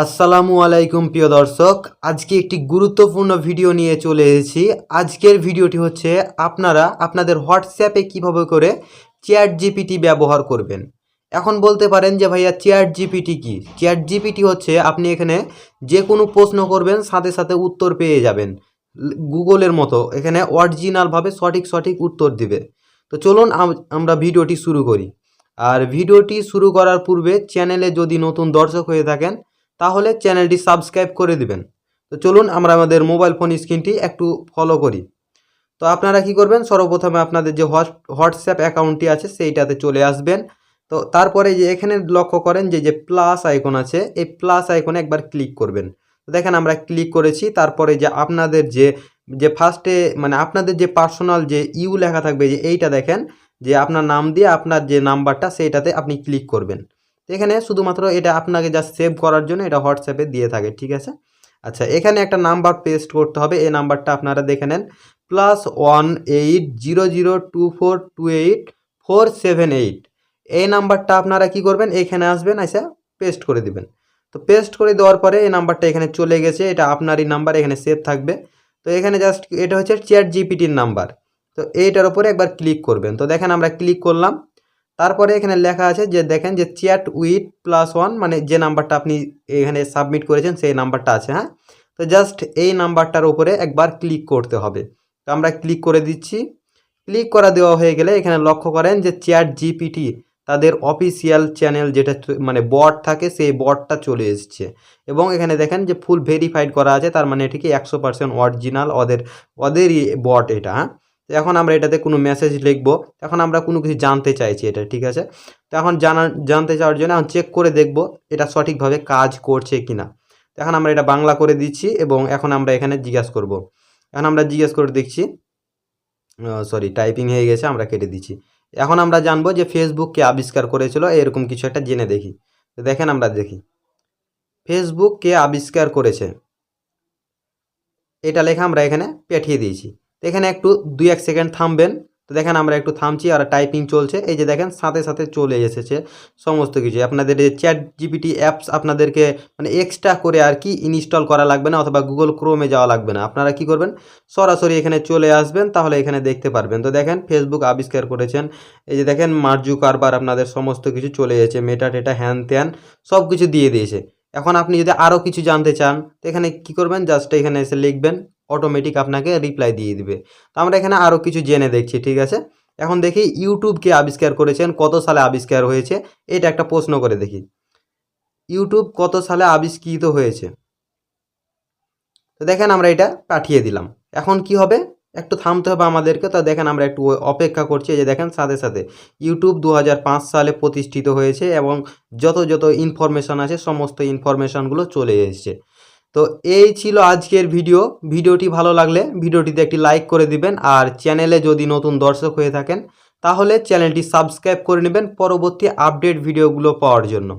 আসসালামু আলাইকুম, প্রিয় দর্শক। আজকে একটি গুরুত্বপূর্ণ ভিডিও নিয়ে চলে এসেছি। আজকের ভিডিওটি হচ্ছে, আপনারা আপনাদের হোয়াটসঅ্যাপে কীভাবে করে চ্যাট জিপিটি ব্যবহার করবেন? এখন বলতে পারেন যে, ভাইয়া চ্যাট জিপিটি কি? চ্যাট জিপিটি হচ্ছে, আপনি এখানে যে কোনো প্রশ্ন করবেন, সাথে সাথে উত্তর পেয়ে যাবেন। গুগলের মতো। এখানে অরিজিনালভাবে সঠিক সঠিক উত্তর দিবে। তো চলুন আমরা ভিডিওটি শুরু করি। আর ভিডিওটি শুরু করার পূর্বে চ্যানেলে যদি নতুন দর্শক হয়ে থাকেন তাহলে চ্যানেলটি সাবস্ক্রাইব করে দিবেন। তো চলুন আমরা আমাদের মোবাইল ফোন স্ক্রিনটি একটু ফলো করি। তো আপনারা কি করবেন? সর্বপ্রথমে আপনাদের যে হোয়াট- হোয়াটসঅ্যাপ অ্যাকাউন্টটি আছে, সেইটাতে চলে আসবেন। তো তারপরে যে এখানে লক্ষ্য করেন যে যে প্লাস আইকন আছে, এই প্লাস আইকনে একবার ক্লিক করবেন। তো দেখেন আমরা ক্লিক করেছি, তারপরে যে আপনাদের যে যে ফার্স্টে মানে আপনাদের যে পার্সোনাল যে ইউ লেখা থাকবে, যে এইটা দেখেন, যে আপনার নাম দিয়ে আপনার যে নাম্বারটা সেইটাতে আপনি ক্লিক করবেন। এখানে শুধুমাত্র এটা আপনাকে জাস্ট সেভ করার জন্য এটা হোয়াটসঅ্যাপে দিয়ে থাকে, ঠিক আছে? আচ্ছা এখানে একটা নাম্বার পেস্ট করতে হবে, এই নাম্বারটা আপনারা দেখে নেন plus one eight zero zero two four two eight four seven eight এই নাম্বারটা আপনারা কি করবেন? এখানে আসবেন, এসে পেস্ট করে দিবেন। তো পেস্ট করে দেওয়ার পরে এই নাম্বারটা এখানে চলে গেছে, এটা আপনারই নাম্বার এখানে সেভ থাকবে। তো এখানে জাস্ট এটা হচ্ছে চ্যাট জিপিটির নাম্বার তো এইটার উপরে একবার ক্লিক করবেন। তো দেখেন আমরা ক্লিক করলাম তারপরে এখানে লেখা আছে যে দেখেন যে চ্যাট উইথ প্লাস ওয়ান মানে যে নাম্বারটা আপনি এখানে সাবমিট করেছেন সেই নাম্বারটা আছে হ্যাঁ? তো জাস্ট এই নাম্বারটার উপরে একবার ক্লিক করতে হবে। তো আমরা ক্লিক করে দিচ্ছি। ক্লিক করা দেওয়া হয়ে গেলে এখানে লক্ষ্য করেন যে চ্যাট জিপিটি তাদের অফিসিয়াল চ্যানেল যেটা মানে বট থাকে সেই বটটা চলে এসছে। এবং এখানে দেখেন যে ফুল ভেরিফাইড করা আছে, তার মানে এটিকে একশো পার্সেন্ট অরিজিনাল ওদের ওদেরই বট এটা হ্যাঁ? এখন আমরা এটাতে কোনো মেসেজ লিখব। এখন আমরা কোনো কিছু জানতে চাইছি এটা, ঠিক আছে? তো এখন জানা জানতে চাওয়ার জন্য এখন চেক করে দেখব এটা সঠিকভাবে কাজ করছে কি না এখন আমরা এটা বাংলা করে দিচ্ছি এবং এখন আমরা এখানে জিজ্ঞাসা করব। এখন আমরা জিজ্ঞাসা করে দেখছি। সরি টাইপিং হয়ে গেছে, আমরা কেটে দিচ্ছি। এখন আমরা জানব যে ফেসবুককে আবিষ্কার করেছিল, এরকম কিছু একটা জেনে দেখি। তো দেখেন আমরা দেখি। ফেসবুক কে আবিষ্কার করেছে। এটা লেখা আমরা এখানে পাঠিয়ে দিয়েছি। তো এখানে একটু দুই এক সেকেন্ড থামবেন। তো দেখেন আমরা একটু থামছি আর টাইপিং চলছে। এই যে দেখেন, সাথে সাথে চলে এসেছে সমস্ত কিছু। আপনাদের এই চ্যাট জিপিটি অ্যাপস আপনাদেরকে মানে এক্সট্রা করে আর কি ইনস্টল করা লাগবে না অথবা গুগল ক্রোমে যাওয়া লাগবে না। আপনারা কি করবেন? সরাসরি এখানে চলে আসবেন, তাহলে এখানে দেখতে পারবেন। তো দেখেন ফেসবুক আবিষ্কার করেছেন। এই যে দেখেন মার্জু কারবার আপনাদের সমস্ত কিছু চলে এসেছে। মেটা টেটা হ্যান ত্যান সব কিছু দিয়ে দিয়েছে। এখন আপনি যদি আরও কিছু জানতে চান, তো এখানে কি করবেন? জাস্ট এখানে এসে লিখবেন। অটোমেটিক আপনাকে রিপ্লাই দিয়ে দিবে। তো আমরা এখানে আরও কিছু জেনে দেখছি, ঠিক আছে? এখন দেখি ইউটিউবকে আবিষ্কার করেছেন, কত সালে আবিষ্কার হয়েছে? এটা একটা প্রশ্ন করে দেখি। ইউটিউব কত সালে আবিষ্কৃত হয়েছে? তো দেখেন আমরা এটা পাঠিয়ে দিলাম। এখন কি হবে? একটু থামতে হবে আমাদেরকে। তো দেখেন আমরা একটু অপেক্ষা করছি যে দেখেন সাথে সাথে। ইউটিউব দু হাজার পাঁচ সালে প্রতিষ্ঠিত হয়েছে এবং যত যত ইনফরমেশন আছে, সমস্ত ইনফরমেশনগুলো চলে এসেছে। তো এই ছিল আজকের ভিডিও। ভিডিওটি ভালো লাগলে ভিডিওটিতে একটি লাইক করে দিবেন আর চ্যানেলে যদি নতুন দর্শক হয়ে থাকেন, তাহলে চ্যানেলটি সাবস্ক্রাইব করে নেবেন পরবর্তী আপডেট ভিডিওগুলো পাওয়ার জন্য।